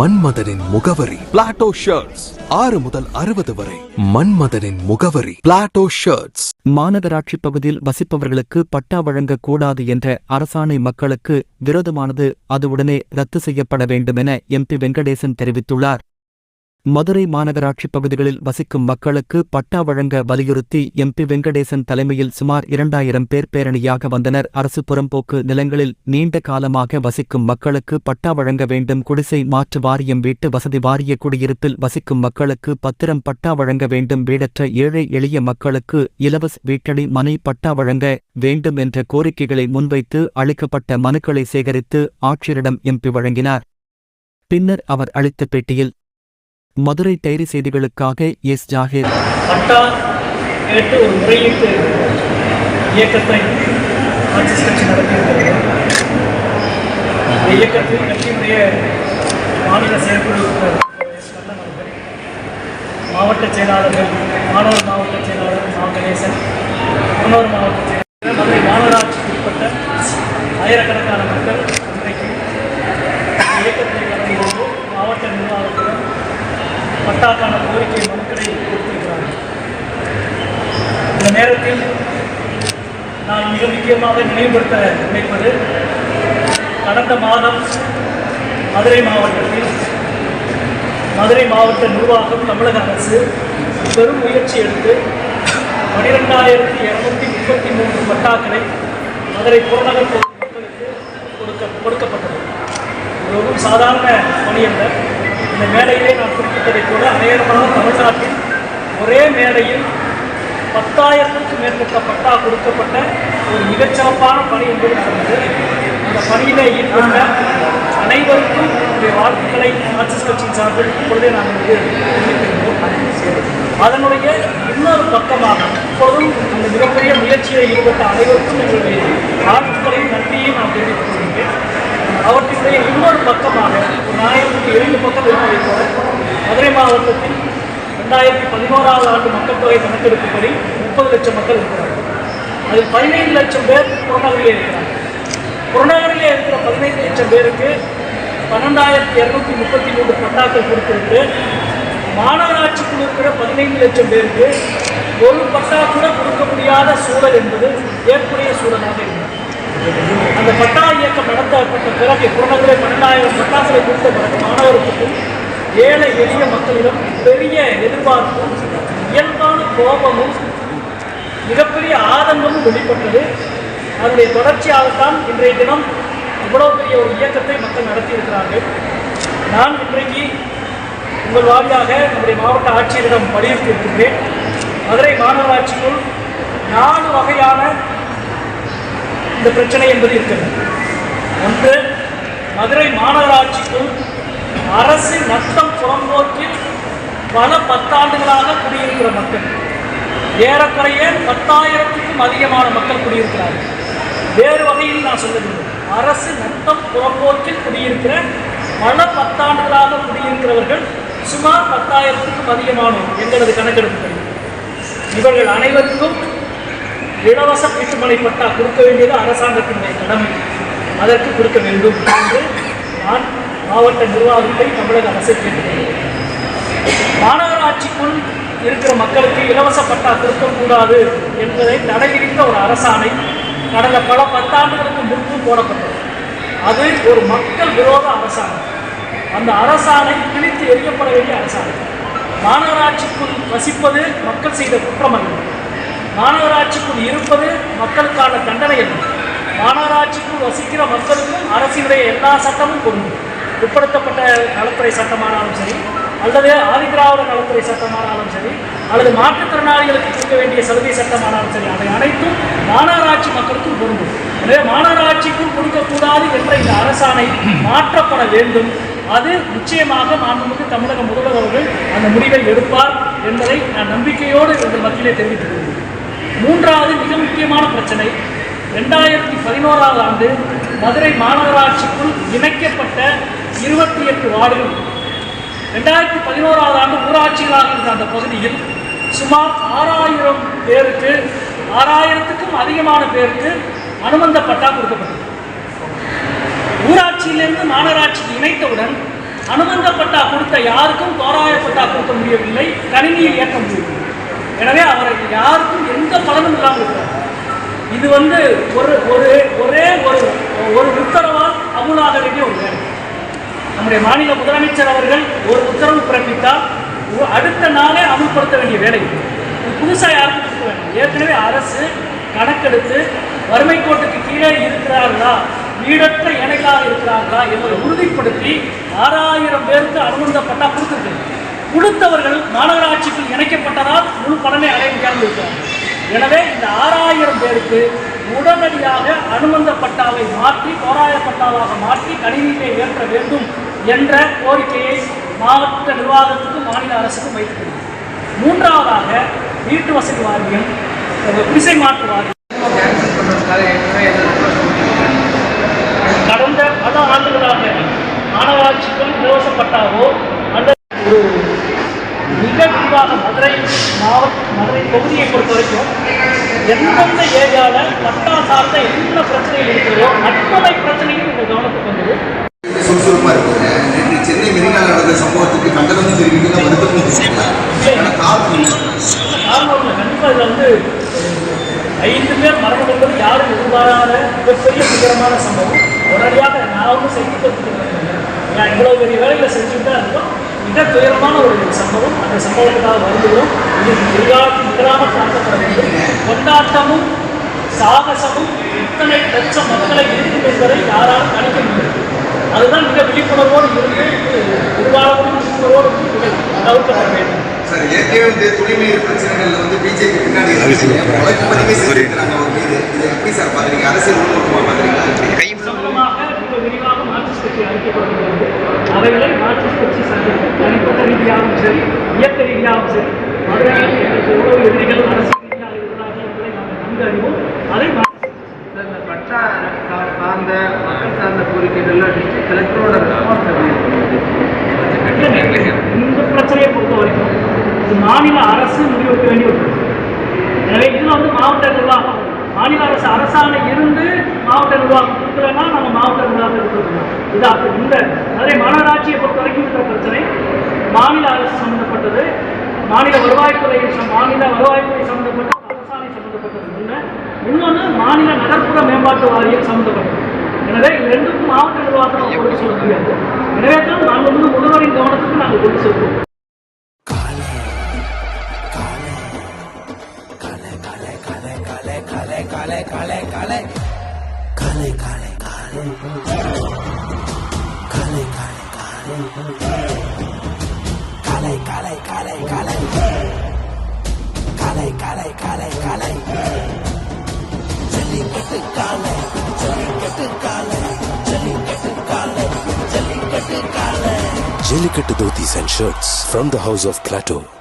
மன்மதனின் முகவரி. Plato shirts ஆறு முதல் அறுபது வரை. மன்மதனின் முகவரி. பிளாட்டோ ஷர்ட்ஸ் மாநகராட்சி பகுதியில் வசிப்பவர்களுக்கு பட்டா வழங்கக்கூடாது என்ற அரசாணை மக்களுக்கு விரோதமானது அது உடனே ரத்து செய்யப்பட வேண்டும் என எம்பி வெங்கடேசன் தெரிவித்துள்ளார். மதுரை மாநகராட்சி பகுதிகளில் வசிக்கும் மக்களுக்கு பட்டா வழங்க வலியுறுத்தி எம்பி வெங்கடேசன் தலைமையில் சுமார் இரண்டாயிரம் பேர் பேரணியாக வந்தனர். அரசு புறம்போக்கு நிலங்களில் நீண்ட காலமாக வசிக்கும் மக்களுக்கு பட்டா வழங்க வேண்டும். குடிசை மாற்று வாரியம் வீட்டு வசதி வாரிய குடியிருப்பில் வசிக்கும் மக்களுக்கு பத்திரம் பட்டா வழங்க வேண்டும். வீடற்ற ஏழை எளிய மக்களுக்கு இலவச வீட்டடி மனை பட்டா வழங்க வேண்டும் என்ற கோரிக்கைகளை முன்வைத்து அளிக்கப்பட்ட மனுக்களை சேகரித்து ஆட்சியரிடம் எம்பி வழங்கினார். பின்னர் அவர் அளித்த பேட்டியில் மதுரை டைரி செய்திகளுக்காக எஸ் ஜாகிர். பட்டா கேட்டு ஒரு முறையீட்டு இயக்கத்தை கட்சி நடத்தியிருக்கிறது. இந்த இயக்கத்தில் கட்சியினுடைய மாநில செயற்குழு மாவட்ட செயலாளர்கள் மாணவர் மாவட்ட செயலாளர் மா கணேசன் மாணவர் மாவட்ட செயலாளர் மதுரை மாநகராட்சிக்கு உட்பட்ட ஆயிரக்கணக்கான மக்கள் இன்றைக்கு இந்த இயக்கத்தை கலந்து கொண்டு மாவட்ட நிர்வாகத்துடன் பட்டாக்கான கோரிக்கை மனுக்களை கொடுத்திருக்கிறார்கள். இந்த நேரத்தில் நான் மிக முக்கியமாக நினைவுபடுத்த நினைப்பது கடந்த மாதம் மதுரை மாவட்டத்தில் மதுரை மாவட்ட நிர்வாகம் தமிழக அரசு பெரும் முயற்சி எடுத்து பனிரெண்டாயிரத்தி இரநூத்தி முப்பத்தி மூன்று பட்டாக்களை மதுரை புறநகர் மக்களுக்கு கொடுக்க கொடுக்கப்பட்டது. இது சாதாரண பணி அல்ல. இந்த மேடையிலே நான் குறிப்பிட்டதை போல அநேகமாக தமிழ்நாட்டில் ஒரே மேடையில் பத்தாயிரத்துக்கும் மேற்பட்ட பட்டா கொடுக்கப்பட்ட ஒரு மிகச்சிறப்பான பணி என்பது நடந்தது அந்த பணியிலே ஈடுபட்ட அனைவருக்கும் என்னுடைய வாழ்த்துக்களை மார்க்சிஸ்ட் கட்சியின் சார்பில் இப்பொழுதே நான் வந்து அதனுடைய இன்னொரு பக்கமாக இப்போதும் அந்த மிகப்பெரிய முயற்சியில் ஈடுபட்ட அனைவருக்கும் எங்களுடைய வாழ்த்துக்களையும் நன்றியையும் நான் தெரிவித்துக் கொள்கிறேன். அவற்றினுடைய இன்னொரு பக்கமாக ஒரு நாயகத்துக்கு இரண்டு பக்கம் இருப்பதை போல மதுரை மாவட்டத்தில் ரெண்டாயிரத்தி பதினோராவது ஆண்டு மக்கள் தொகை கணக்கெடுப்புப்படி முப்பது லட்சம் மக்கள் இருக்கிறார்கள். அதில் பதினைந்து லட்சம் பேர் புறநகரிலே இருக்கிறார்கள். புறநகரிலே இருக்கிற பதினைந்து லட்சம் பேருக்கு பன்னெண்டாயிரத்தி இரநூத்தி முப்பத்தி மூன்று பட்டாக்கள் கொடுத்திருக்கு. மாநகராட்சிக்குள் இருக்கிற பதினைந்து லட்சம் பேருக்கு ஒரு பட்டா கூட கொடுக்க முடியாத சூழல் என்பது ஏற்புடைய சூழலாக இருக்கிறது. அந்த பட்டா இயக்கம் நடத்தப்பட்ட பிறகு புறநகரை பன்னெண்டாயிரம் பட்டாசுகளை கொடுத்த பிறகு மாணவர்களுக்கும் ஏழை எளிய மக்களிடம் பெரிய எதிர்பார்ப்பும் இயல்பான கோபமும் மிகப்பெரிய ஆதங்கமும் வெளிப்பட்டது. அதனுடைய தொடர்ச்சியாகத்தான் இன்றைய தினம் இவ்வளவு பெரிய ஒரு இயக்கத்தை மக்கள் நடத்தியிருக்கிறார்கள். நான் இன்றைக்கு உங்கள் வாரியாக நம்முடைய மாவட்ட ஆட்சியரிடம் வலியுறுத்தி இருக்கின்றேன் மதுரை மாநகராட்சிக்குள் நாலு வகையான இந்த பிரச்சனை என்பது இருக்கிறது. ஒன்று மதுரை மாநகராட்சிக்குள் அரசு நஷ்டம் புறம்போக்கில் பல பத்தாண்டுகளாக குடியிருக்கிற மக்கள் ஏறக்குறைய பத்தாயிரத்துக்கும் அதிகமான மக்கள் குடியிருக்கிறார்கள். வேறு வகையில் நான் சொல்ல அரசு நத்தம் புறம்போக்கில் குடியிருக்கிற பல பத்தாண்டுகளாக குடியிருக்கிறவர்கள் சுமார் பத்தாயிரத்துக்கும் அதிகமானோர். எங்களது கணக்கெடுப்புகள் இவர்கள் அனைவருக்கும் இலவச வீட்டுமனை பட்டா கொடுக்க வேண்டியது அரசாங்கத்தினுடைய கடமை. அதற்கு கொடுக்க வேண்டும் என்று நான் மாவட்ட நிர்வாகத்தை தமிழக அரசை கேட்டுக்கொள்கிறேன். மாநகராட்சிக்குள் இருக்கிற மக்களுக்கு இலவச பட்டா கொடுக்கக்கூடாது என்பதை தடை விதித்த ஒரு அரசாணை கடந்த பல பத்தாண்டுகளுக்கு முன்பு போடப்பட்டது. அது ஒரு மக்கள் விரோத அரசாணை. அந்த அரசாணை கிழித்து எரியப்பட வேண்டிய அரசாணை. மாநகராட்சிக்குள் வசிப்பது மக்கள் செய்த குற்றம் அல்ல மாநகராட்சிக்குள் இருப்பது மக்களுக்கான தண்டனை அல்ல மாநகராட்சிக்குள் வசிக்கிற மக்களுக்கும் அரசினுடைய எல்லா சட்டமும் பொருந்தும். உட்படுத்தப்பட்ட நலத்துறை சட்டமானாலும் சரி அல்லது ஆதிதிராவிட நலத்துறை சட்டமானாலும் சரி அல்லது மாற்றுத்திறனாளிகளுக்கு கொடுக்க வேண்டிய சலுகை சட்டமானாலும் சரி அவை அனைத்தும் மாநகராட்சி மக்களுக்கும் பொருந்தும். எனவே மாநகராட்சிக்கும் கொடுக்கக்கூடாது என்ற இந்த அரசாணை மாற்றப்பட வேண்டும். அது நிச்சயமாக மாண்புமிகு தமிழக முதல்வர் அவர்கள் அந்த முடிவை எடுப்பார் என்பதை நான் நம்பிக்கையோடு எங்கள் மத்தியிலே தெரிவித்துக் கொள்கிறேன். மூன்றாவது மிக முக்கியமான பிரச்சனை. ரெண்டாயிரத்தி பதினோராவது ஆண்டு மதுரை மாநகராட்சிக்குள் இணைக்கப்பட்ட இருபத்தி எட்டு வார்டுகள். ரெண்டாயிரத்தி பதினோராவது ஆண்டு ஊராட்சிகளாக இருந்த அந்த பகுதியில் சுமார் ஆறாயிரம் பேருக்கு ஆறாயிரத்துக்கும் அதிகமான பேருக்கு அனுமந்த பட்டா கொடுக்கப்பட்டது. ஊராட்சியிலிருந்து மாநகராட்சிக்கு இணைத்தவுடன் அனுமந்த பட்டா கொடுத்த யாருக்கும் தோராய பட்டா கொடுக்க முடியவில்லை கணினியில் இயக்க முடியவில்லை. எனவே அவருக்கு யாருக்கும் எந்த பலனும் இல்லாமல் இருக்கிறார். இது வந்து ஒரு ஒரு ஒரே ஒரு ஒரு உத்தரவால் அமுலாக வேண்டிய ஒரு நம்முடைய மாநில முதலமைச்சர் அவர்கள் ஒரு உத்தரவு பிறப்பித்தால் அடுத்த நாளே அமுல்படுத்த வேண்டிய வேலை இது. புதுசாக யாருக்கும் கொடுக்க வேண்டும். ஏற்கனவே அரசு கணக்கெடுத்து வறுமை கோட்டுக்கு கீழே இருக்கிறார்களா வீடற்ற இணைகளாக இருக்கிறார்களா என்பதை உறுதிப்படுத்தி ஆறாயிரம் பேருக்கு அனுமந்த கொடுத்தவர்கள் மாநகராட்சிக்குள் இணைக்கப்பட்டதால் முழு பலனை அடைய முடியாமல் இருக்கிறார்கள் எனவே இந்த ஆறாயிரம் பேருக்கு உடனடியாக அனுமந்த பட்டாவை மாற்றி தோராய பட்டாவாக மாற்றி கணினியை ஏற்ற வேண்டும் என்ற கோரிக்கையை மாவட்ட நிர்வாகத்துக்கும் மாநில அரசுக்கும் வைத்திருக்கிறது மூன்றாவதாக வீட்டு வசதி வாரியம் குடிசை மாற்று வாரியம். கடந்த பல ஆண்டுகளாக மாநகராட்சிக்கும் இலவச பட்டாவோ விரிவாக மதுரை மாவட்ட மதுரை தொகுதியை பொறுத்த வரைக்கும் எந்தெந்த ஏரியாவில் பட்டா சார்ந்த என்ன பிரச்சனைகள் இருக்கிறதோ அத்தனை பிரச்சனையும் இந்த கவனத்துக்கு வந்தது. சுறுசுறுப்பா இருக்குங்க. நேற்று சென்னை நடந்த சம்பவத்துக்கு வருத்தமும் காரணம்? காரணம் கண்டிப்பாக இதில் வந்து ஐந்து பேர் மரணம் என்பது யாரும் எதிர்பாராத மிகப்பெரிய துயரமான சம்பவம். உடனடியாக நான் ஒன்றும் செய்து நான் இவ்வளோ பெரிய வேலைகளை செஞ்சுட்டு தான் இருக்கோம் மிக துயரமான ஒரு சம்பவம். அந்த சம்பவத்துக்காக வருகிறோம். இது எதிர்காலத்தில் நிகழாமல் பார்க்கப்பட வேண்டும். கொண்டாட்டமும் சாகசமும் இத்தனை லட்சம் மக்களை இருக்கும் என்பதை யாராலும் கணிக்க முடியாது. அதுதான் மிக விழிப்புணர்வோடு இருந்து எதிர்காலமும் விழிப்புணர்வோடு தவிர்க்கப்பட வேண்டும். சார் ஏற்கனவே வந்து துணைநீர் பிரச்சனைகள்ல வந்து பிஜேபி பின்னாடி. வழக்கு பதிவே அவர் மீது இதை எப்படி சார் பாக்குறீங்க அரசியல் உள்நோக்கமா பாக்குறீங்க சம்பந்தமாக மிக விரிவாக மார்க்சிஸ்ட் கட்சி அறிவிக்கப்படுகிறது அவைகளை தனிப்பட்ட ரீதியாகவும் சரி இயக்க ரீதியாகவும் சரி மதுரையில் எங்களுக்கு எவ்வளவு எதிரிகள் அரசியல் ரீதியாக இருக்கிறார்கள் என்பதை நாங்கள் நன்கு அறிவோம். அதை மார்க்சிஸ்ட் சார், இந்த பட்டா சா- சார்ந்த மக்கள் சார்ந்த கோரிக்கைகள்ல டிஸ்ட்ரிக்ட் கலெக்டரோட ரெஸ்பான்சிபிலிட்டி இந்த பிரச்சனையை பொறுத்த வரைக்கும் இது மாநில அரசு முடிவெடுக்க வேண்டிய ஒரு பிரச்சனை. எனவே இதில் வந்து மாவட்ட நிர்வாகம் மாநில அரசு அரசாணை இருந்து மாவட்ட நிர்வாகம் கொடுக்கலன்னா நம்ம மாவட்ட நிர்வாகம் கொடுக்கணும் இது அப்ப இந்த மதுரை மாநகராட்சியை பொறுத்த வரைக்கும் பிரச்சனை. மாநில அரசு சம்பந்தப்பட்டது மாநில வருவாய்த்துறை மாநில வருவாய்த்துறை சம்பந்தப்பட்ட அரசாணை சம்பந்தப்பட்டது ஒன்று இன்னொன்று மாநில நகர்ப்புற மேம்பாட்டு வாரியம் சம்பந்தப்பட்டது எனவே இது ரெண்டுக்கும் மாவட்ட நிர்வாகம் கொண்டு சொல்ல முடியாது எனவே தான் நாங்கள் வந்து முதல்வரின் கவனத்துக்கு நாங்கள் கொண்டு செல்வோம் Jelly get the. Jelly get the. Jelly get the. Jelly get the. Jelly get the and shirts from the house of Plato.